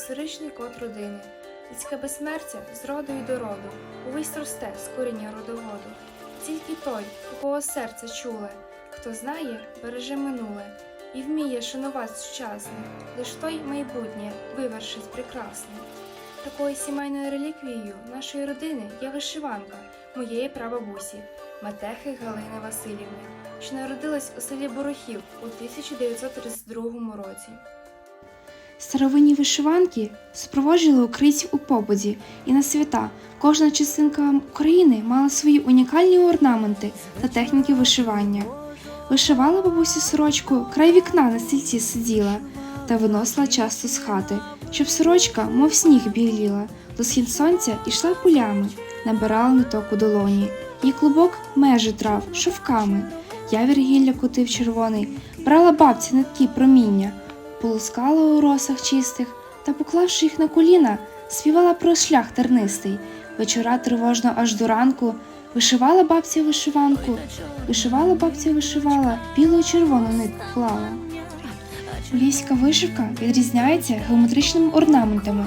історичний код родини. Людське безсмертя з роду й до роду, увесь росте з коріння родоводу. Тільки той, у кого серце чуле, хто знає, береже минуле і вміє шанувати сучасне, лиш той майбутнє вивершить прекрасне. Такою сімейною реліквією нашої родини є вишиванка моєї прабабусі Матехи Галини Васильівни, що народилась у селі Борохів у 1932 році. Старовинні вишиванки супроводжували українців у побуді і на свята. Кожна частинка України мала свої унікальні орнаменти та техніки вишивання. Вишивала бабуся сорочку, край вікна на стільці сиділа та виносила часто з хати, щоб сорочка, мов сніг біліла, до схід сонця йшла пулями, набирала ниток у долоні. Її клубок межі трав шовками. Явір гілля кутив червоний, брала бабця нитки проміння, полускала у росах чистих та, поклавши їх на коліна, співала про шлях тернистий. Вечора тривожно аж до ранку вишивала бабця вишиванку, вишивала бабця вишивала, білу й червону нитку клала. Поліська вишивка відрізняється геометричними орнаментами,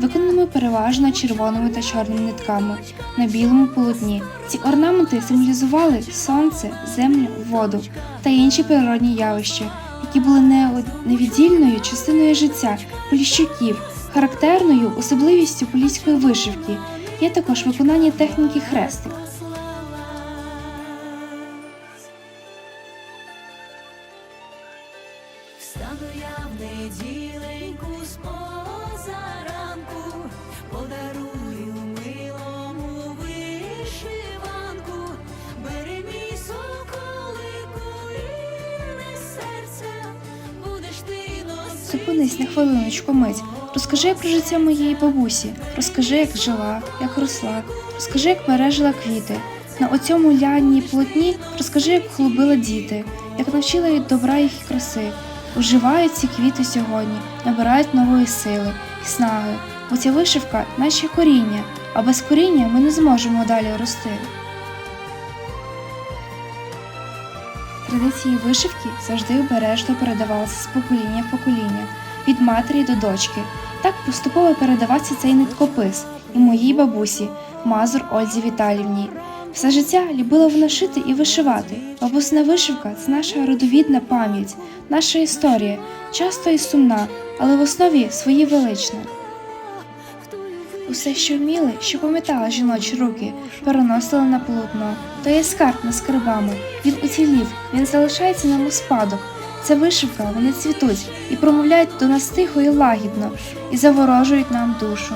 виконаними переважно червоними та чорними нитками на білому полотні. Ці орнаменти символізували сонце, землю, воду та інші природні явища, які були не- невіддільною частиною життя поліщуків, характерною особливістю поліської вишивки. Є також виконання техніки хрестик. Встану я в неділеньку з Зупинись на хвилиночку мить. Розкажи про життя моєї бабусі. Розкажи, як жила, як росла. Розкажи, як мережила квіти. На оцьому лянні полотні розкажи, як хлубила діти, як навчила їх добра їх і краси. Оживають ці квіти сьогодні, набирають нової сили і снаги. Бо ця вишивка наші коріння, а без коріння ми не зможемо далі рости. Традиції вишивки завжди обережно передавалися з покоління в покоління, від матері до дочки. Так поступово передавався цей ниткопис і моїй бабусі, Мазур Ользі Віталівні. Все життя любила вона шити і вишивати. Бабусина вишивка це наша родовідна пам'ять, наша історія, часто і сумна, але в основі свої велична. Усе, що вміли, що пам'ятали жіночі руки, переносили на полотно. То є скарб над скарбами. Він уцілів, він залишається нам у спадок. Це вишивка, вони цвітуть і промовляють до нас тихо і лагідно, і заворожують нам душу.